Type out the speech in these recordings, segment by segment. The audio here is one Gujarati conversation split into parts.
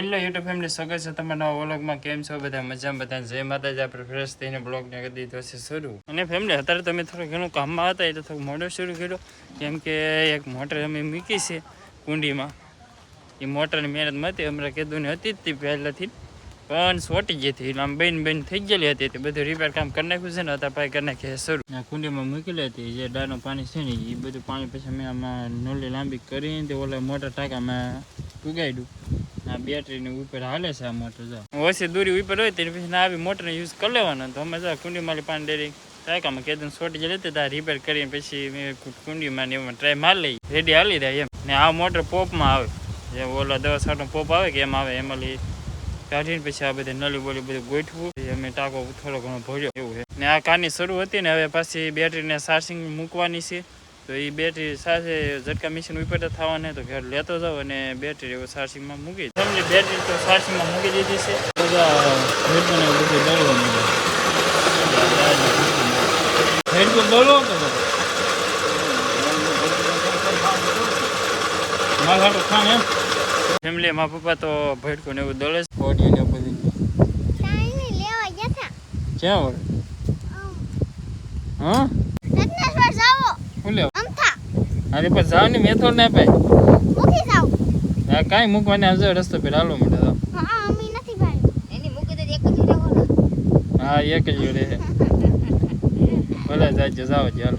હેલો યુટ્યુબ ફેમિલી સ્વાગત છે તમારા નવા વ્લોગમાં. કેમ છો બધા? મજામાં બધા જય માતાજી, આપણે ફ્રેશ થઈને બ્લોગને કરી દીધો છે શરૂ. અને ફેમિલી અત્યારે તમે થોડું ઘણું કામમાં હતા, એટલે થોડું મોડો શરૂ કર્યો. કેમ કે એક મોટર અમે મૂકી છે કુંડીમાં. એ મોટરની મહેનત હતી હમણાં કીધું ને હતી જ તે પહેલાંથી પણ સોટી ગઈ હતી આમ બેન બેન થઈ ગયેલી હતી તે બધું રિપેર કામ કરી નાખ્યું છે ને, અત્યારે પાઈ કરી નાખીએ શરૂ. કુંડીમાં મૂકેલી હતી, જે ડાનું પાણી છે ને એ બધું પાણી પછી અમે આમાં નોલી લાંબી કરીને તે ઓલા મોટા ટાંકામાં ઉગાડ્યું. બેટરીની ઉપર હાલે છે આ મોટર, જો. ઓછી દૂરી ઉપર હોય તેની પછી આવી મોટરને યુઝ કરી લેવાનો. તો અમે જો માલી પાણી ડેરી ટાંકામાં કેદન સોટી જે લેતી ત્યાં રિપેર કરીને પછી મેં કુંડીમાં એમાં ટ્રાય મારી લઈ. રેડી હાલી જાય એમ. ને આ મોટર પોપમાં આવે. જે ઓલા દવા સાટનો પોપ આવે કે એમ આવે, એમાં લઈ કાઢીને પછી આ બધી નલી બોલી બધું ગોઠવું. અમે ટાંકો થોડો ઘણો ભર્યો. એવું છે. ને આ કારની શરૂ હતી ને હવે પાછી બેટરીને ચાર્જિંગ મૂકવાની છે. તો એ બેટરી સાથે ઝટકા મિશન ઉપર થવાને તો ઘર લેતો જાવ અને બેટરી એવું સાર્સિંગમાં મૂકી સમજી બેટરી તો ચાર્જિંગમાં મૂકી દીધી છે. બધા બધું દળવા માંડ્યા હેડફોન દળવો કે મારા ખાન એમ. ફેમિલી માં પપ્પા તો ભેટકું ને એવું દળે છે. ઓડિયો ને બધું. ક્યાં વળે હા રત્નેશ્વર જાવો શું લેવું અમથા અરે પણ જાવ ને મેં થોડ ના પાય મૂકી જાવ હા કાંઈ મૂકવાને આવજો રસ્તો પર હાલો મળે તો. હા અમી નથી ભાઈ એની મૂકી દે એક જ રહેવો હા એક જ રહે ભલે જાજો જાવ જ હાલો.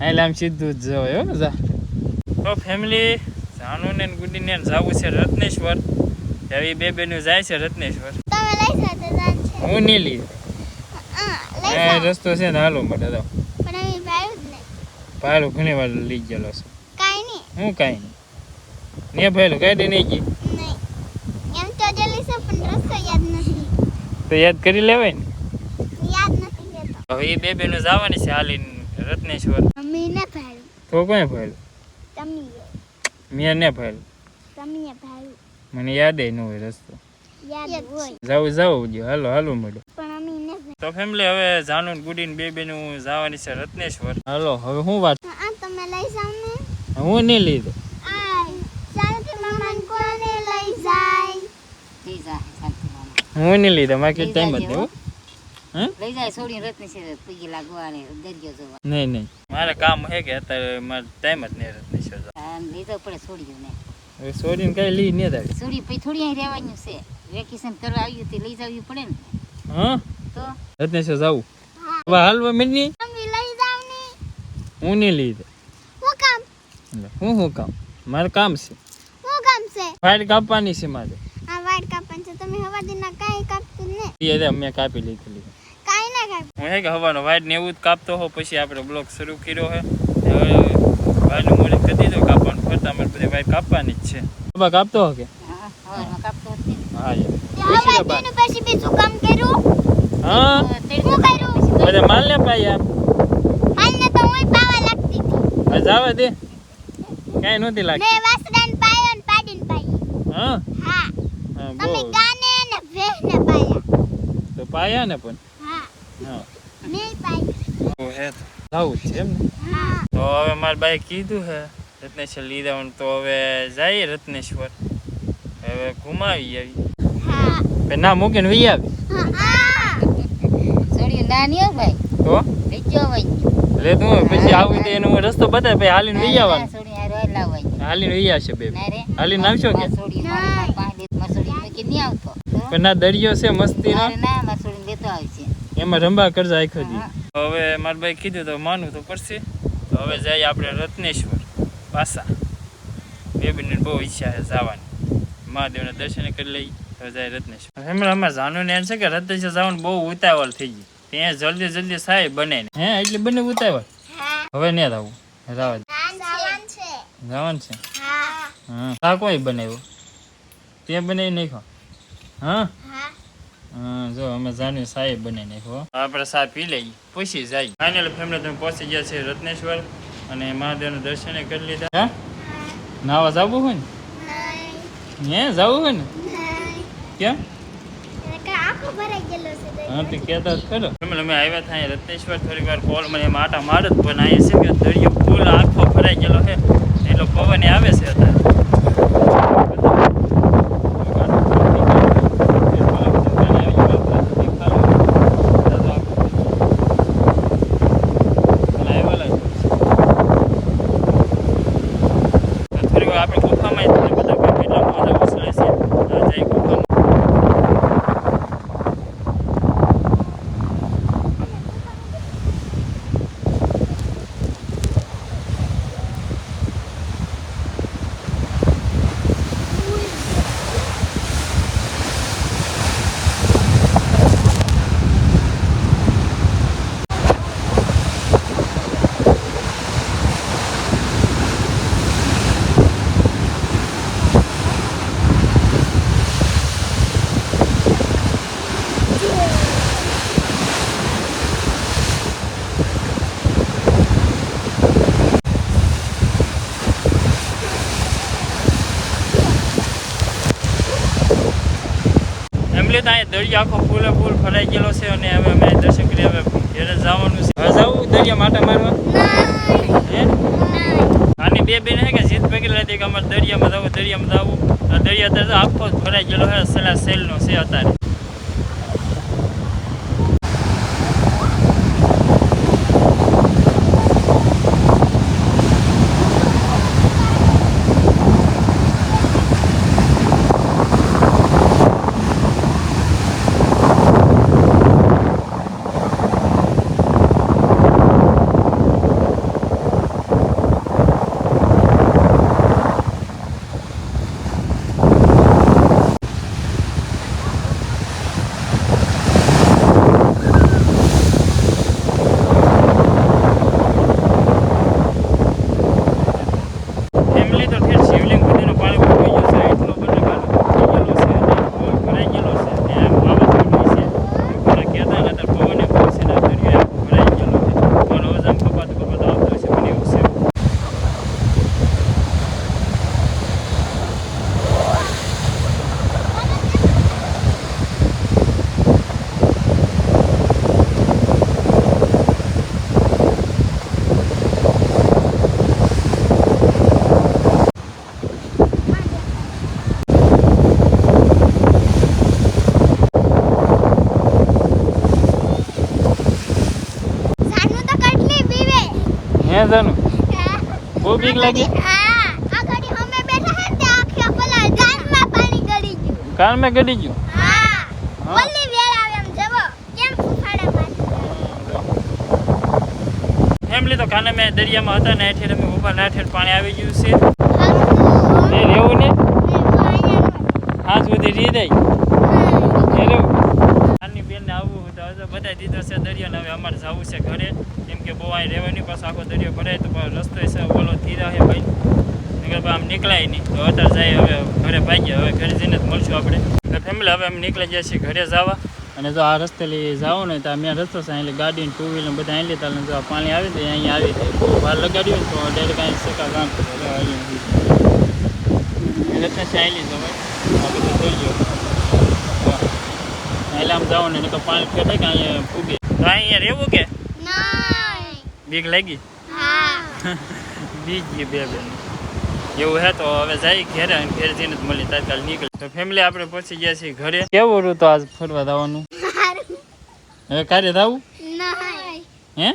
હાલ આમ સીધું જ જવાય હો જા. તો ફેમિલી જાનું ને ગુડી ને જવું છે રત્નેશ્વર. હવે બે બેનું જાય છે રત્નેશ્વર. તમે લઈ જાવ જાન છે. હું નહીં લઈ જાવ રસ્તો છે ને હાલો મને તો નહીં ઘણી વાર લઈ ગયેલો છે. કાંઈ હું કાઈ નહીં. ને ભાઈ ગાડી નહીં ગઈ નહીં. નહીં એમ તો જલી છે પણ રસ્તો યાદ નથી. તો યાદ કરી લેવાય ને? યાદ નથી લેતો હવે એ બે બેનું જવાની છે હાલીને રત્નેશ્વર. મમ્મી ને ભાડ્યું. તો કોઈ ભાઈ તમે. મેં ને ભાઈ તમે ભાડ્યું. મને યાદ ન હોય રસ્તો. યાદ હોય. જાવ જાવ જો હાલો હાલો મળ્યો તો ફેમિલી હવે જાનુ ગુડીન બે ને બે બેનું જવાની છે રત્નેશ્વર. હાલો હવે હું વાત તમે લઈ જાવ ને. હું નહીં લીધો. હું નહીં લીધો મારે ટાઈમ જ જાજો. લઈ જાય છોડીને રત્નેશ્વર પગી લાગવા ને દરિયો જોવા. નહીં નહીં. મારે કામ હે કે અત્યારે મારે ટાઈમ જ નહીં રત્નેશ્વર. લીધો પડે છોડ્યું ને. છોડીને કઈ લઈ નહીં દાડી છોડી પછી થોડી અહીં રહેવાનું છે. વેકેશન કરવા આવ્યું તે લઈ જવું પડે ને. હા? તો? રત્નેશ્વર જાવું? હવે હાલવા મિની? લઈ જાવ ને હું નહીં દે. હું હું કામ? મારે કામ છે. હું કામ છે? ફાઇલ કાપવાની છે મારે. હા વાડ કાપન છે. તમે હવા દિના કાઈ કાપતું ને એ રે અમે કાપી લીધેલી કાઈ ના કાપ હું હે કે હવાનો વાડ ને એવું જ કાપતો હો પછી આપણે બ્લોક શરૂ કર્યો હે. વાડનું મોડે કરી દીધો કાપવાનું ફરતા અમારે બધી વાડ કાપવાની જ છે. બાબા કાપતો હો કે? હા હા કાપતો હા યાર પછી બીજું કામ કર્યું? હા? હું કર્યું? બધા માલ ને પાયા યાર હાલને તો હું પાવા લાગતી હતી. હવે જાવા દે કાંઈ નહોતી લાગતી? મેં વાસડાને પાયો ને પાડીને પાઈ. હા? હા. તમે ગાને ને પાયા. તો પાયા ને પણ? હા. હા. મેં તો છે એમ ને? હા. તો હવે મારા બાઈ કીધું હે રત્નેશ્વર લીધા તો હવે જઈએ રત્નેશ્વર. હવે ઘુમાવી આવી. હા. ના મૂકીને વી આવી. હા. ના નહીં ભાઈ તો લઈ ભાઈ લે તું પછી આવી તો એનો રસ્તો બતાય ભાઈ હાલીને વઈ આવવાનું. હાલીને વઈ આવશે બે. હાલીને આવશો કે? પાસે? પણ ના દરિયો છે મસ્તી ના એમાં રંબા કરજા આખો દી. હવે મારા ભાઈ કીધું તો માનવું તો પડશે. તો હવે જઈએ આપણે રત્નેશ્વર પાછા બેબીને બહુ ઈચ્છા છે જવાની. મહાદેવના દર્શન કરી લઈ હવે જાય રત્નેશ્વર. હમણાં અમારે જાનું ને એમ છે કે રત્નેશ્વર જવાનું બહુ ઉતાવળ થઈ ગઈ. ત્યાં જલ્દી જલ્દી સાહેબ બને હે એટલે બને ઉતાવળ. હવે ને આવું. રાવા છે જવાનું છે? હા. હા શા કોઈ બનાવ્યો? તે બનાવી નાખો હા? જો અમે જાણ્યું સાહેબ બનાવી નાખ્યો. આપણે સા પી લઈએ. પૂછી જાય. ફાઇનલ ફેમિલી તમે પહોંચી ગયા છે રત્નેશ્વર. અને મહાદેવના દર્શન કરી લીધા. હા? નાવા જવું હોય ને? હે જવું હોય ને? કેમ એને કાંઈ આખો ભરાઈ ગયેલો છે દરિયો. હા, તો કહેતા જ અમે આવ્યા થાય રત્નેશ્વર વાર કોલ, મને એમાં આટા માર પણ અહીંયા છે કે આખો ભરાઈ ગયેલો છે. એટલો પવન આવે છે અત્યારે. દરિયા આખો ફૂલે ફૂલ ફરાઈ ગયેલો છે અને હવે અમે દર્શન કરી હવે ઘેરે જવાનું છે. હવે જવું દરિયા માટે મારવા? હે? આની બે બેન હે કે જીત પકડી હતી કે અમારે દરિયામાં જવું દરિયામાં જવું. દરિયા તો આખો ફરાઈ ગયેલો હે સલા સેલનો છે અત્યારે ફેમિલી તો ઠેર શિવલિંગ સુધીનું પાણી ભરાઈ ગયું છે એટલો બધો પાણી ભરાઈ ગયેલો છે અને ફૂલ ભરાઈ ગયેલો છે ત્યાં વાવાઝોડું છે પેલા કહેતા નતા પવને બહુ છે ને દરિયો આખો ભરાઈ ગયેલો છે પણ હવે આમ કપાતું કપાતું આવતો હશે મને એવું છે સાનું તો કેટલી બીવે જાનું બહુ બીક લાગી? કાન મેં ગડી ગયું. ફેમિલી તો કાને મેં દરિયામાં હતા ને હેઠે અમે ઊભા ને હેઠે પાણી આવી ગયું છે. એ રહેવું ને? હા સુધી રહી દઈ એ રહેવું નાની બેનને આવવું હોય તો હવે તો બધા દીધો છે દરિયો ને હવે અમારે જવું છે ઘરે. કેમ કે બહુ અહીં રહેવાની પાછો આખો દરિયો ભરાય તો રસ્તો છે, ઓલો ધીરા છે ભાઈ. નકર આમ નીકળાય નહીં. તો અત્યારે જાય હવે ઘરે ભાગ્યા. હવે ઘરે જઈને જ મળશું આપણે. ફેમિલી હવે અમે નીકળી જઈએ છીએ ઘરે જવા. અને જો આ રસ્તે લઈ જાઓ ને તો અમે રસ્તો છે એટલે ગાડી ટુ વ્હીલર બધા અહીં લેતા જો આ પાણી આવી તો અહીંયા આવી જાય. બહાર લગાડ્યું તો ડાયરેક્ટ અહીં સેકા કામ કરે રસ્તે ચાલી જવાય આ બધું દરિયો એટલે આમ જાવ ને નહીં તો પાણી ફેટે કે અહીંયા ફૂગે તો અહીંયા રહેવું કે? બીક લાગી? બીજ ગઈ બે બેન. એવું હે તો હવે જાય ઘેરે અને ઘરે જઈને જ મળી તાત્કાલ નીકળી તો ફેમિલી આપણે પહોંચી ગયા છીએ ઘરે. કેવું રહ્યું તો આજ ફરવા જવાનું? હવે કાલે જવું? હે?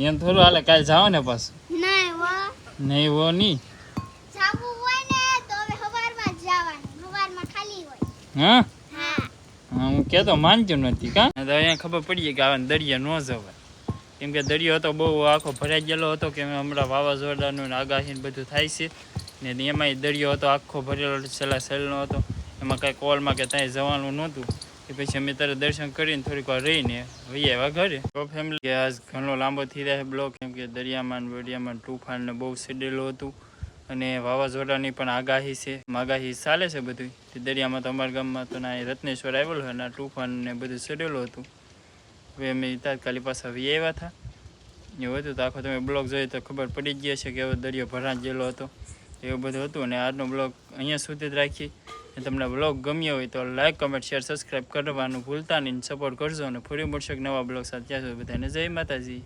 એમ થોડું હાલે કાલે જાઓ ને પાછું. નહીં વો નહીં જાવું હા? હા કેતો માનજો નથી, કા? તો અહીંયા ખબર પડી કે આવા દરિયા ન જવાય. કેમ કે દરિયો હતો, બહુ આખો ભરાઈ ગયેલો હતો, કે હમણાં વાવાઝોડાનું આગાહી બધું થાય છે. ને એમાંય દરિયો હતો, આખો ભરેલો છેલ્લા સેલનો હતો. એમાં કાંઈ કોલમાં કે ત્યાં જવાનું નહોતું. એ પછી અમે તારે દર્શન કરીને થોડીક વાર રહીને વહી આવ્યા ઘરે. તો ફેમિલી આજ ઘણો લાંબો થઈ રહ્યા બ્લોક, કેમ કે દરિયામાં દરિયામાં ને બહુ સીડેલું હતું. અને વાવાઝોડાની પણ આગાહી છે, આગાહી ચાલે છે બધું દરિયામાં તો અમારા ગામમાં તો ના રત્નેશ્વર આવેલો હોય અને તુફાન ને બધું ચડેલું હતું. હવે અમે તાત્કાલિક પાછા વી આવ્યા હતા. એવું હતું તો આખો તમે બ્લોગ જોઈએ તો ખબર પડી જ ગયા છે કે એવો દરિયો ભરાઈ ગયેલો હતો. એવું બધું હતું અને આજનો બ્લોગ અહીંયા સુધી જ રાખી તમને બ્લોગ ગમ્યો હોય તો લાઇક કમેન્ટ, શેર સબસ્ક્રાઈબ કરવાનું ભૂલતા નહીં. સપોર્ટ કરજો અને ફરી મળશે નવા બ્લોગ સાથે. ત્યાં સુધી બધાને જય માતાજી.